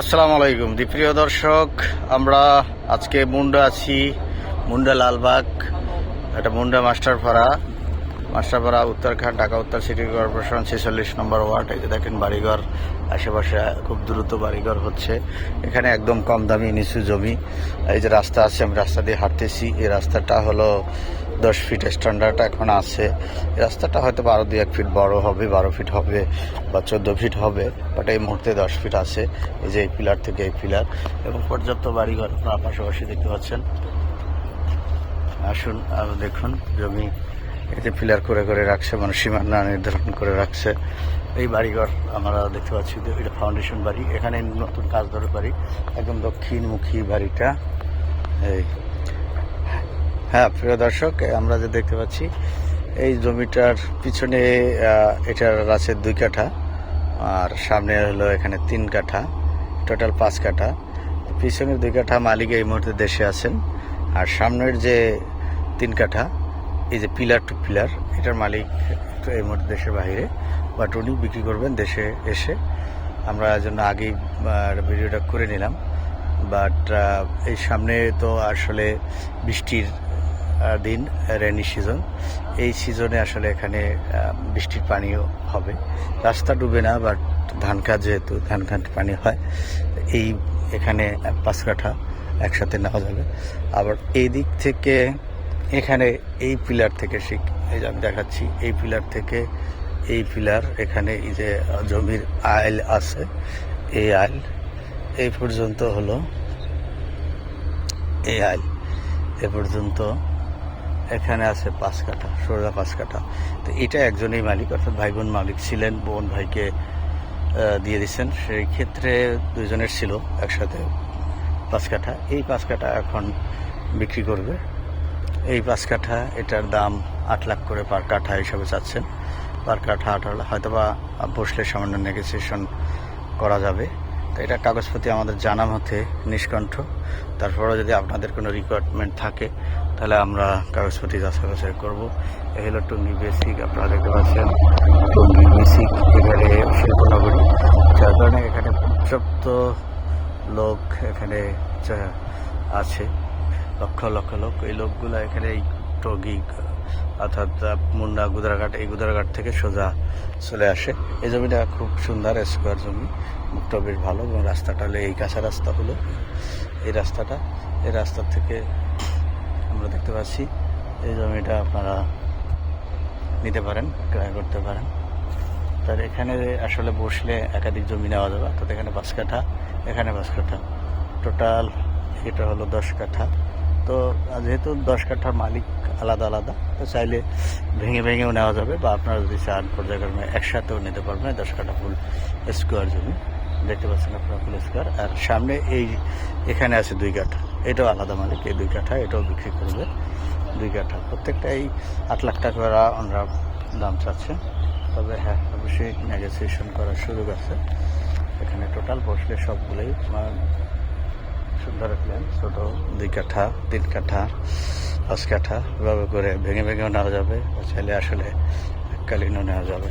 আসসালামু আলাইকুম। প্রিয় দর্শক, আমরা আজকে মুন্ডা আছি, মুন্ডা লালবাগ, এটা মুন্ডা মাস্টারপাড়া। মাস্টারপাড়া, উত্তরখান, ঢাকা উত্তর সিটি কর্পোরেশন ছেচল্লিশ নম্বর ওয়ার্ড। এই যে দেখেন বাড়িঘর আশেপাশে খুব দ্রুত বাড়িঘর হচ্ছে। এখানে একদম কম দামি নিচু জমি। এই যে রাস্তা আছে, আমি রাস্তা দিয়ে হাঁটতেছি। এই রাস্তাটা হলো দশ ফিট স্ট্যান্ডার্ড এখন আছে। রাস্তাটা হয়তো বারো দুই এক ফিট বড় হবে, বারো ফিট হবে বা চোদ্দ ফিট হবে বাট এই মুহূর্তে দশ ফিট আছে। এই যে এই পিলার থেকে এই পিলার এবং পর্যাপ্ত বাড়িঘর আপনারা পাশাপাশি দেখতে পাচ্ছেন। আসুন দেখুন। জমি এতে পিলার করে করে রাখছে মানে সীমানা নির্ধারণ করে রাখছে। এই বাড়িঘর আমরা দেখতে পাচ্ছি এটা ফাউন্ডেশন বাড়ি। এখানে নতুন কাজ ধরে বাড়ি। একদম দক্ষিণমুখী বাড়িটা। এই। হ্যাঁ প্রিয় দর্শক, আমরা যে দেখতে পাচ্ছি, এই জমিটার পিছনে এটার আছে দুই কাঠা, আর সামনে হলো এখানে তিন কাঠা টোটাল পাঁচ কাঠা। পিছনের দুই কাঠা মালিক এই মুহূর্তে দেশে আছেন, আর সামনের যে তিন কাঠা, এই যে পিলার টু পিলার এটার মালিক একটু এই মুহূর্তে দেশের বাইরে বাট উনি বিক্রি করবেন দেশে এসে। আমরা জন্য আগেই ভিডিওটা করে নিলাম। বাট এই সামনে তো আসলে বৃষ্টির দিন, রেনি সিজন। এই সিজনে আসলে এখানে বৃষ্টির পানিও হবে। রাস্তা ডুবে না, বাট ধান খাত যেহেতু, ধান খাত পানি হয়, এই এখানে পাঁচ কাঠা একসাথে নেওয়া যাবে। আবার এই দিক থেকে এখানে এই পিলার থেকে শিখ এই যে আমি দেখাচ্ছি, এই পিলার থেকে এই পিলার এখানে এই যে জমির আইল আছে, এই আইল। এই পর্যন্ত হলো এই আইল। এ পর্যন্ত এখানে আছে পাঁচ কাঠা, সোজা পাঁচ কাঠা। তো এটা একজনই মালিক, অর্থাৎ ভাই বোন মালিক ছিলেন, বোন ভাইকে দিয়ে দিচ্ছেন। সেই ক্ষেত্রে দুজনের ছিল একসাথে পাঁচ কাঠা। এই পাঁচ কাঠা এখন বিক্রি করবে। এই পাঁচ কাঠা, এটার দাম আট লাখ করে পার কাঠা হিসাবে চাচ্ছেন। পার কাঠা আট হয়তো বা বসলে সামান্য নেগোসিয়েশন করা যাবে। তো এটা কাগজপত্র আমাদের জানা মতে নিষ্কণ্ঠ। তারপরেও যদি আপনাদের কোনো রিকোয়ারমেন্ট থাকে, তাহলে আমরা কাগজপত্র যাচাই বাছাই করব। এই হলো টুঙ্গি বেসিক আপনারা দেখতে পাচ্ছেন। টুঙ্গি বেসিক এবারে শিল্পনগরী যার কারণে এখানে পর্যাপ্ত লোক এখানে আছে। লক্ষ লক্ষ লোক এই লোকগুলো এখানে এই টগি, অর্থাৎ মুন্ডা গুদারাঘাট, এই গুদারাঘাট থেকে সোজা চলে আসে। এই জমিটা খুব সুন্দর স্কোয়ার জমি। মুখটা বেশ ভালো, এবং রাস্তাটা হলো এই কাঁচা রাস্তা হলো। এই রাস্তাটা, এই রাস্তা থেকে আমরা দেখতে পাচ্ছি, এই জমিটা আপনারা নিতে পারেন, ক্রয় করতে পারেন। তার এখানে আসলে বসলে একাধিক জমি নেওয়া যাবে। অর্থাৎ এখানে পাঁচ কাঠা, এখানে পাঁচ কাঠা। টোটাল এটা হলো দশ কাঠা। তো যেহেতু দশ কাঠার মালিক আলাদা আলাদা, তো চাইলে ভেঙে ভেঙেও নেওয়া যাবে বা আপনারা যদি চান পর্যায়ক্রমে একসাথেও নিতে পারবেন দশ কাঠা ফুল স্কোয়ার জমি। দেখতে পাচ্ছেন আপনারা ফুল স্কোয়ার। আর সামনে এই এখানে আছে দুই কাঠা। এটাও আলাদা মালিক, এই দুই কাঠা এটাও বিক্রি করবে। দুই কাঠা। প্রত্যেকটা এই আট লাখ টাকা ওনারা দাম চাচ্ছে। তবে হ্যাঁ অবশ্যই নেগোসিয়েশন করার সুযোগ আছে। এখানে টোটাল বসলে সবগুলোই আমার সুন্দর প্ল্যান ছোট, দুই কাঠা, তিন কাঠা, পাঁচ কাঠা, এভাবে করে ভেঙে ভেঙেও নেওয়া যাবে চাইলে আসলে এককালীনও নেওয়া যাবে।